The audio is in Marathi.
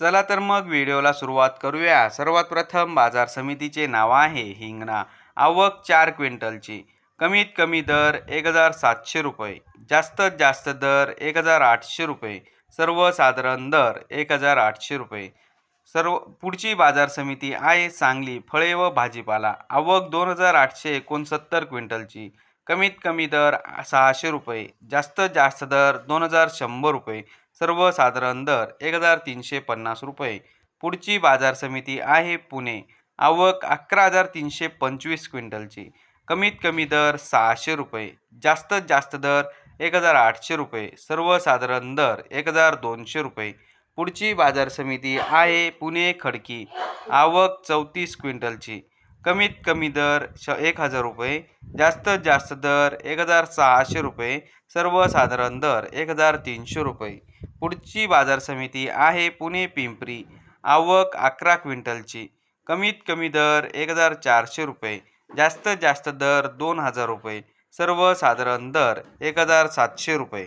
चला तर मग व्हिडिओला सुरुवात करूया. सर्वात प्रथम बाजार समितीचे नाव आहे हिंगणा. आवक चार क्विंटलची. कमीत कमी दर एक हजार सातशे रुपये. जास्तीत जास्त दर एक हजार आठशे रुपये. सर्वसाधारण दर एक हजार आठशे रुपये. सर्व पुढची बाजार समिती आहे सांगली फळे व भाजीपाला. आवक दोन हजार आठशे एकोणसत्तर क्विंटलची. कमीत कमी दर सहाशे रुपये जास्त जास्त दर दोन हजार शंभर रुपये सर्वसाधारण दर एक हजार तीनशे पन्नास रुपये. पुढची बाजार समिती आहे पुणे. आवक अकरा हजार तीनशे पंचवीस क्विंटलची. कमीत कमी दर सहाशे रुपये जास्त जास्त दर एक हजार आठशे रुपये सर्वसाधारण दर एक हजार दोनशे रुपये. पुढची बाजार समिती आहे पुणे खडकी. आवक चौतीस क्विंटलची. कमीत कमी दर श एक हजार रुपये जास्तीत जास्त दर एक हजार सहाशे रुपये सर्वसाधारण दर एक हजार तीनशे रुपये. पुढची बाजार समिती आहे पुणे पिंपरी आवक अकरा क्विंटलची. कमीत कमी दर एक हजार चारशे रुपये जास्तीत जास्त दर दोन हजार रुपये सर्वसाधारण दर एक हजार सातशे रुपये.